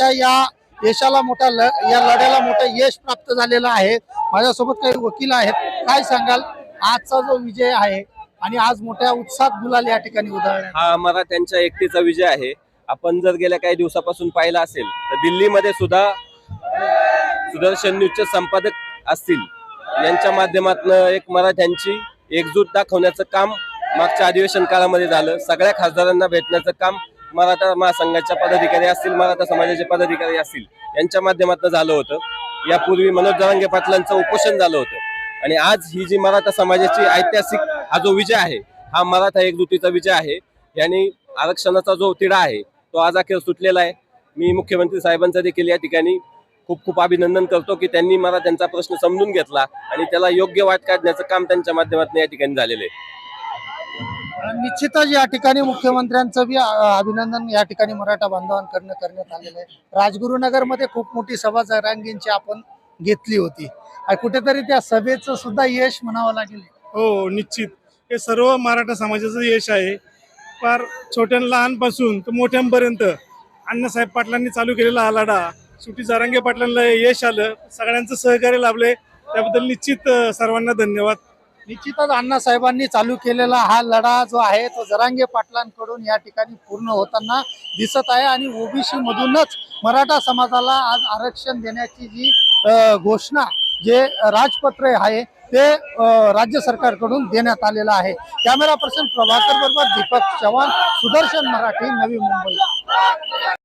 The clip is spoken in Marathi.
त्यांच्या या यशाला मोठा ल या लढ्याला मोठं यश प्राप्त झालेलं आहे. माझ्यासोबत काही वकील आहेत. काय सांगाल? आजचा जो विजय आहे आणि आज मोठ्या उत्साहात गुलाल या ठिकाणी उदाहरण हा आम्हाला त्यांच्या एकटीचा विजय आहे. आपण जर गेल्या काही दिवसापासून पाहिला असेल तर दिल्लीमध्ये सुद्धा सुदर्शन न्यूजचे संपादक असतील. यांच्या माध्यमातून एक मराठ्यांची एकजूट दाखवण्याचं काम मागच्या अधिवेशन काळामध्ये झालं. सगळ्या खासदारांना भेटण्याचं काम मराठा महासंघाच्या पदाधिकारी असतील मराठा समाजाचे पदाधिकारी असतील यांच्या माध्यमातून झालं होतं. यापूर्वी मनोज जरांगे पाटलांचं उपोषण झालं होतं. आणि आज ही जी मराठा समाजाची ऐतिहासिक हा जो विजय आहे हा मराठा एकजुटीचा विजय आहे. यांनी आरक्षणाचा जो तिढा आहे तो आज अखेर सुटलेला आहे. मी मुख्यमंत्री साहेबांचा देखील या ठिकाणी खूप खूप अभिनंदन करतो की त्यांनी मला त्यांचा प्रश्न समजून घेतला आणि त्याला योग्य वाट काढण्याचं काम त्यांच्या माध्यमातून या ठिकाणी झालेलं आहे. निश्चितच या ठिकाणी मुख्यमंत्र्यांचं बी अभिनंदन या ठिकाणी मराठा बांधवांकडनं करण्यात आलेलं आहे. राजगुरुनगरमध्ये खूप मोठी सभा जरांगींची आपण घेतली होती. आणि कुठेतरी त्या सभेचं सुद्धा यश म्हणावं लागेल. हो निश्चित. हे सर्व मराठा समाजाचं यश आहे. फार छोट्या लहानपासून तर मोठ्यांपर्यंत अण्णासाहेब पाटलांनी चालू केलेला हा लढा. शेवटी जारांगे पाटलांना यश आलं. सगळ्यांचं सहकार्य लाभले त्याबद्दल निश्चित सर्वांना धन्यवाद. निश्चितच अण्णासाहेबांनी चालू केलेला हा लढा जो आहे तो जरांगे पाटलांकडून या ठिकाणी पूर्ण होताना दिसत आहे आणि ओबीसी मधूनच मराठा समाजाला आज आरक्षण देण्याची जी अ, घोषणा जे राजपत्र आहे ते राज्य सरकारकडून देण्यात आलेलं आहे. कॅमेरा पर्सन प्रभाकर बरोबर दीपक चव्हाण सुदर्शन मराठी नवी मुंबई.